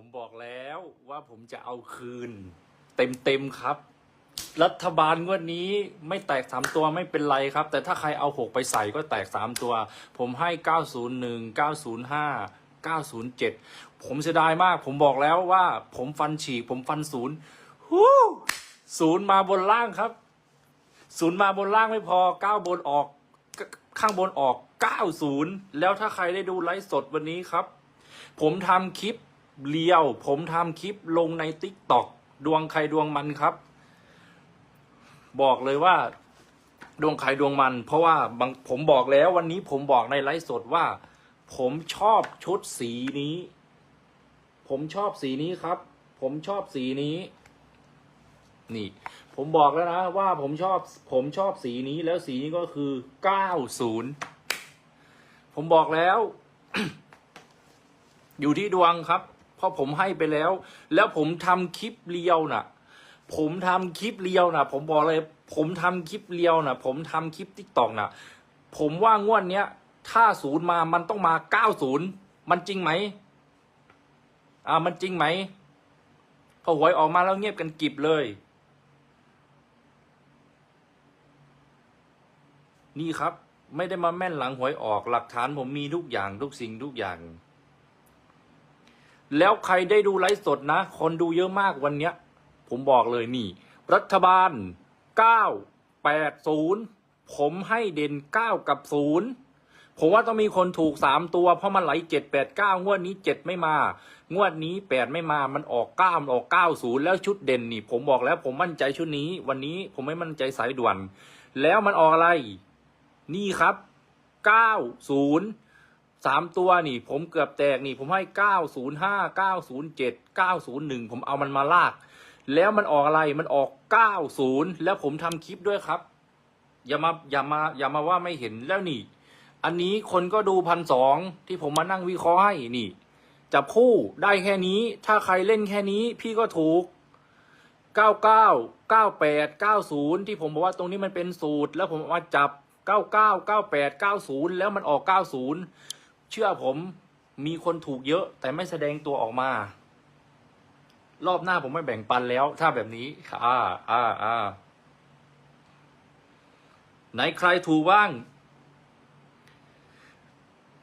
ผมบอกแล้วว่าผมจะเอาคืน เต็มๆครับ รัฐบาลงวดนี้ไม่แตกสามตัวไม่เป็นไรครับ แต่ถ้าใครเอาหกไปใส่ก็แตกสามตัว ผมให้เก้าศูนย์หนึ่งเก้าศูนย์ห้าเก้าศูนย์เจ็ดผมเสียดายมาก ผมบอกแล้วว่า ผมฟันฉีก ผมฟันศูนย์ฮู้ศูนย์มาบนล่างครับศูนย์มาบนล่างไม่พอเก้าบนออกข้างบนออก 90 แล้วถ้าใครได้ดูไลฟ์สดวันนี้ครับ ผมทำคลิป เลียว ผมทำคลิปลงใน t ิ k t o k ดวงใครดวงมันครับ บอกเลยว่า ดวงใครดวงมัน เพราะว่าบางผมบอกแล้ววันนี้ผมบอกในไลฟ์สดว่า ผมชอบชุดสีนี้ ผมชอบสีนี้ครับ ผมชอบสีนี้ นี่ ผมบอกแล้วนะว่าผมชอบ ผมชอบสีนี้แล้วสีนี้ก็คือ90ผมบอกแล้ว อยู่ที่ดวงครับ ราะผมให้ไปแล้ว แล้วผมทำคลิปเรียวน่ะ ผมทำคลิปเรียวน่ะ ผมบอกเลย ผมทำคลิปเรียวน่ะ ผมทำคลิปติ๊กตอกน่ะ ผมว่างวดเนี้ยถ้าศูนย์มามันต้องมา90มันจริงไหมอ่ามันจริงไหมพอหวยออกมาแล้วเงียบกันกิบเลย นี่ครับ ไม่ได้มาแม่นหลังหวยออกหลักฐานผมมีทุกอย่างทุกสิ่งทุกอย่าง แล้วใครได้ดูไลฟ์สดนะ คนดูเยอะมากวันเนี้ย ผมบอกเลยนี่ รัฐบาล 9 8 0 ผมให้เด่น 9 กับ 0 ผมว่าต้องมีคนถูก 3 ตัว เพราะมันไหล 7 8 9 งวดนี้ 7 ไม่มา งวดนี้ 8 ไม่มา มันออก 9 มันออก 9 0 แล้วชุดเด่นนี่ ผมบอกแล้วผมมั่นใจชุดนี้ วันนี้ผมไม่มั่นใจสายด่วน แล้วมันออกอะไร นี่ครับ 90 สามตัวนี่ผมเกือบแตกนี่ผมให้905 907 901ผมเอามันมาลาก แล้วมันออกอะไรมันออก90แล้วผมทำคลิปด้วยครับ อย่ามาอย่ามาอย่ามาว่าไม่เห็นแล้วนี่ อันนี้คนก็ดูพันสองที่ผมมานั่งวิเคราะห์ให้นี่จับคู่ได้แค่นี้ ถ้าใครเล่นแค่นี้ พี่ก็ถูก 99 98 90 ที่ผมบอกว่าตรงนี้มันเป็นสูตร แล้วผมเอามาจับ 99 98 90 แล้วมันออก 90 เชื่อผมมีคนถูกเยอะ แต่ไม่แสดงตัวออกมา รอบหน้าผมไม่แบ่งปันแล้ว ถ้าแบบนี้อ่าอ่าอ่าไหนใครถูกบ้าง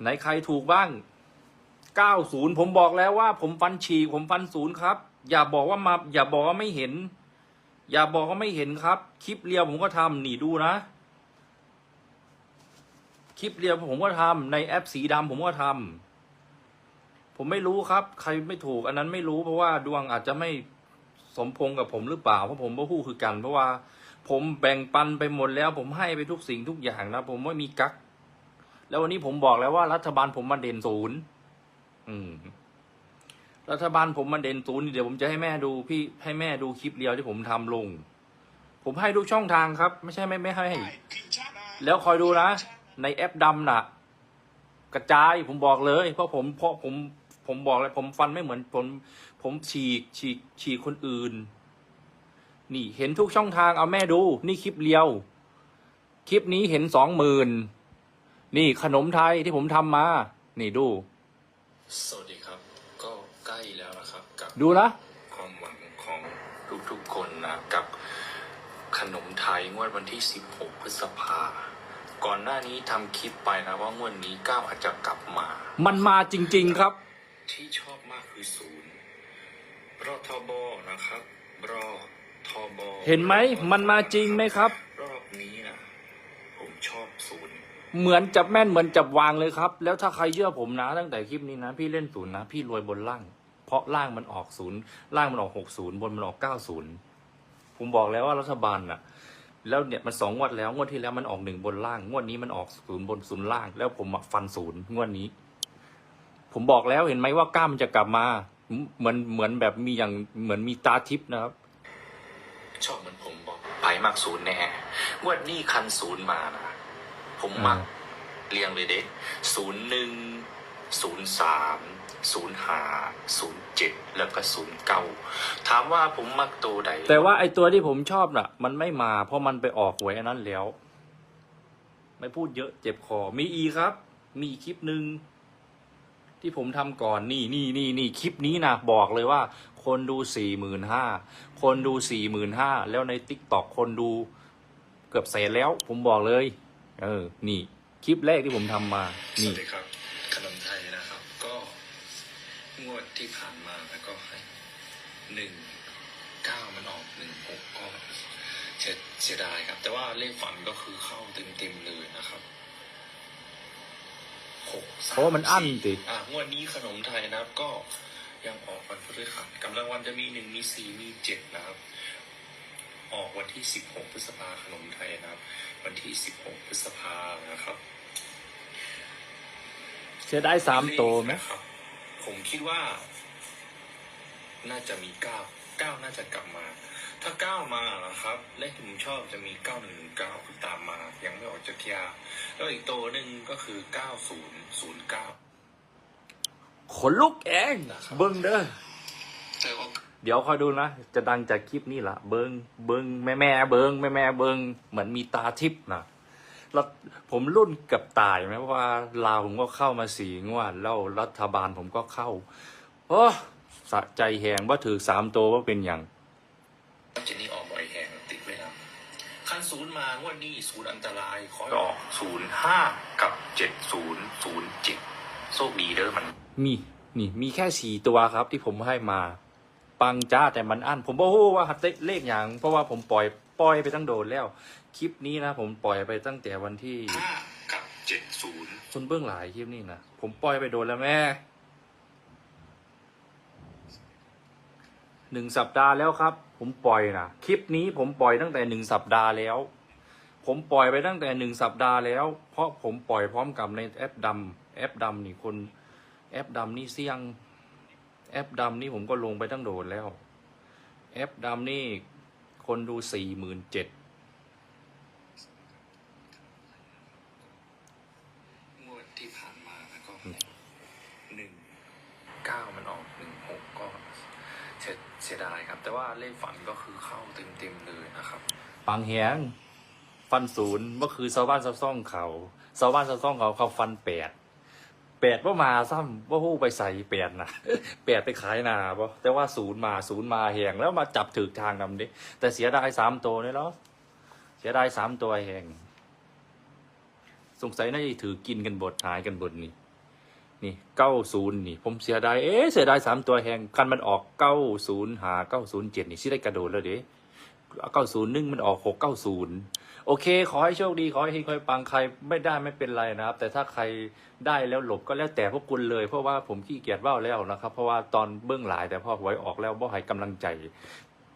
ไหนใครถูกบ้าง 90 ผมบอกแล้วว่า ผมฟันฉีกผมฟันศูนย์ครับ อย่าบอกว่ามา อย่าบอกว่าไม่เห็น อย่าบอกว่าไม่เห็นครับ คลิปเรียวผมก็ทำหนีดูนะ ลิปเรียวผมก็ทำในแอปสีดำผมก็ทำผมไม่รู้ครับ ใครไม่ถูก อันนั้นไม่รู้เพราะว่าดวงอาจจะไม่สมพงษ์กับผมหรือเปล่าเพราะผมก็คู่คือกัน เพราะว่า ผมแบ่งปันไปหมดแล้ว ผมให้ไปทุกสิ่งทุกอย่างนะผมไม่มีกัก แล้ววันนี้ผมบอกแล้วว่ารัฐบาลผมมาเด่นศูนย์อืม รัฐบาลผมมาเด่นศูนย์เดี๋ยวผมจะให้แม่ดูพี่ให้แม่ดูคลิปเดียวที่ผมทำลง ผมให้ทุกช่องทางครับ ไม่ใช่ไม่ไม่ให้ แล้วคอยดูนะ ในแอปดำน่ะ กระจายผมบอกเลย เพราะผมเพราะผมผมบอกเลยผมฟันไม่เหมือนผมผมฉีกฉีกฉีกคนอื่น นี่เห็นทุกช่องทางเอาแม่ดู นี่คลิปเลียว คลิปนี้เห็นสองหมื่นนี่ขนมไทยที่ผมทำมา นี่ดู สวัสดีครับ ก็ใกล้แล้วนะครับกับดูนะความหวังของทุกๆคนนะกับขนมไทยงวดวันที่ 16 พฤษภา ก่อนหน้านี้ทำคลิปไปนะว่างวดนี้ก้าวอาจจะกลับมา มันมาจริง ๆครับ ที่ชอบมากคือศูนย์รอทบนะครับรอทบเห็นไหมมันมาจริงไหมครับ รอบนี้นะผมชอบศูนย์เหมือนจับแม่นเหมือนจับวางเลยครับ แล้วถ้าใครเชื่อผมนะ ตั้งแต่คลิปนี้นะ พี่เล่นศูนย์นะ พี่รวยบนล่าง เพราะล่างมันออกศูนย์ล่างมันออกหกศูนย์บนมันออกเก้าศูนย์ผมบอกแล้วว่ารัฐบาลน่ะ แล้วเนี่ยมันสองงวดแล้วงวดที่แล้วมันออกหนึ่งบนล่างงวดนี้มันออกศูนย์บนศูนย์ล่าง แล้วผมอะฟันศูนย์งวดนี้ ผมบอกแล้วเห็นไหมว่ากล้ามมันจะกลับมา เหมือนเหมือนแบบมีอย่างเหมือนมีตาทิพย์นะครับ ชอบเหมือนผมบอกไปมากศูนย์แน่งวดนี้คันศูนย์มานะผมมักอ่าเรียงเลยเด็กศูนย์หนึ่ง ศูนย์สามศูนย์ห้าศูนย์เจ็ดแล้วก็ศูนย์เก้าถามว่าผมมักตัวใดแต่ว่าไอตัวที่ผมชอบน่ะ มันไม่มาเพราะมันไปออกหวยอันนั้นแล้ว ไม่พูดเยอะเจ็บคอ มีอีกครับ มีอีกคลิปหนึ่งที่ผมทำก่อนนี่นี่นี่นี่คลิปนี้นะบอกเลยว่า คนดูสี่หมื่นห้าคนดูสี่หมื่นห้าแล้วในติ๊กต็อกคนดูเกือบแสนแล้ว ผมบอกเลย เออ นี่ คลิปแรกที่ผมทำมาสนี่วัสดีครับ ขนมไทยนะครับ ก็งวดที่ผ่านมาแล้วก็ให้หนึ่งเก้ามันออกหนึ่งหกก็เสียเสียดายครับ แต่ว่าเลขฝันก็คือเข้าเต็มๆเลยนะครับหกสเพราะว่ามันอั้นติอ่างวดนี้ขนมไทยนะครับ ก็ยังออกวันพฤหัสกำลังวันจะมีหนึ่งมีสี่มีเจ็ดนะครับ ออกวันที่สิบหกพฤษภาขนมไทยนะครับ วันที่สิบหกพฤษภานะครับเสียได้สามโตวไหมครับ ผมคิดว่า น่าจะมีเก้าเก้าน่าจะกลับมา ถ้าเก้ามานะครับ เลขที่ผมชอบจะมีเก้าหนึ่งเก้าคือตามมา ยังไม่ออกจากทียาแล้วอีกตัวหนึ่งก็คือเก้าศูนย์ศูนย์เก้าขนลุกเองนะครับเบิ้งเด้อแต่ว่าเดี๋ยวคอยดูนะ จะดังจากคลิปนี้ละเบิงเบิงแม่แม่เบิงแม่แม่เบิงเหมือนมีตาทิพย์นะ แล้วผมรุ่นเกับตายไหมเพราะว่าลาวผมก็เข้ามาสี่งวดแล้วรัฐบาลผมก็เข้าโอ้สะใจแหงว่าถือสามตัวว่าเป็นอย่างเจนนี่ออกบ่อยแหงติดไว้นะขั้นศูนย์มางวดนี้ศูนย์อันตรายขอให้ออกศูนย์ห้ากับเจ็ดศูนย์ศูนย์เจ็ดโชคดีเด้อมันมีนี่มีแค่สี่ตัวครับที่ผมให้มา ปังจ้าแต่มันอั้นผมบอกว่าเลขอย่าง เพราะว่าผมปล่อย ปล่อยไปตั้งโดนแล้ว คลิปนี้นะผมปล่อยไปตั้งแต่วันที่ห้ากับเจ็ดศูนย์คุณเบื้องหลายคลิปนี้นะผมปล่อยไปโดนแล้วแม่หนึ่งสัปดาห์แล้วครับ ผมปล่อยนะคลิปนี้ผมปล่อยตั้งแต่หนึ่งสัปดาห์แล้ว ผมปล่อยไปตั้งแต่หนึ่งสัปดาห์แล้ว เพราะผมปล่อยพร้อมกับในแอปดำแอปดำนี่คน แอปดำนี่เสี่ยง แอปดำนี่ผมก็ลงไปตั้งโดนแล้ว แอปดำนี่ คนดูสี่หมื่นเจ็ดงวดที่ผ่านมาแล้วก็หนึ่งเก้ามันออกหนึ่งหกก็เสียเสียดายครับ แต่ว่าเลขฝันก็คือเข้าเต็มๆเลยนะครับ ปังแหงฟันศูนย์ก็คือชาวบ้านชาวซ่องเขาชาวบ้านชาวซ่องเขาเขาฟันแปด แปดว่ามาซ้ำว่าหู้ไปใส่แปดนะแปดไปขายนาปะแต่ว่าศูนย์มาศูนย์มาแหงแล้วมาจับถือทางนำดิแต่เสียดายสามตัวนี่แล้วเสียดายสามตัวแหงสงสัยน่าจะถือกินกันบดหายกันบดนี่นี่เก้าศูนย์นี่ ผมเสียดายเอ๊เสียดายสามตัวแหงคันมันออกเก้าศูนย์หาเก้าศูนย์เจ็ดนี่ชิได้กระโดดแล้วเด้เก้าศูนย์หนึ่งมันออกหกเก้าศูนย์ โอเค ขอให้โชคดี ขอให้เฮงขอให้ปังใครไม่ได้ไม่เป็นไรนะครับ แต่ถ้าใครได้แล้วหลบก็แล้วแต่พวกคุณเลย เพราะว่าผมขี้เกียจว่าแล้วนะครับ เพราะว่าตอนเบื้องหลายแต่พอหวยออกแล้วบ่ให้กำลังใจ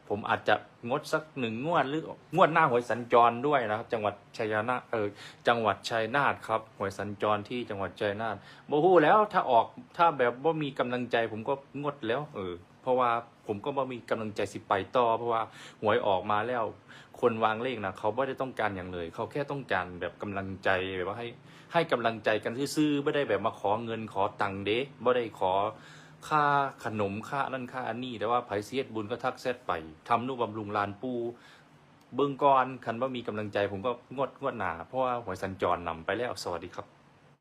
ผมอาจจะงดสักหนึ่งงวดหรืองวดหน้าหวยสัญจรด้วยนะครับ จังหวัดชัยนาทเออจังหวัดชัยนาทครับหวยสัญจรที่จังหวัดชัยนาทโมฮู้แล้วถ้าออกถ้าแบบว่ามีกำลังใจผมก็งดแล้ว เออ ราะว่าผมก็บ่มีกำลังใจสิไปต่อ เพราะว่าหวยออกมาแล้ว คนวางเลขนะเขาไม่ได้ต้องการอย่างเลย เขาแค่ต้องการแบบกำลังใจแบบว่าให้ให้กำลังใจกันซื่อๆไม่ได้แบบมาขอเงินขอตังค์เด้ไม่ได้ขอค่าขนมค่านั่นค่าอันนี้แต่ว่าไผเสียดบุญก็ทักแซดไปทำนุบำรุงลานปูเบื้องก่อนคันว่ามีกำลังใจผมก็งดงวดหนาเพราะว่าหวยสัญจรนำไปแล้วสวัสดีครับ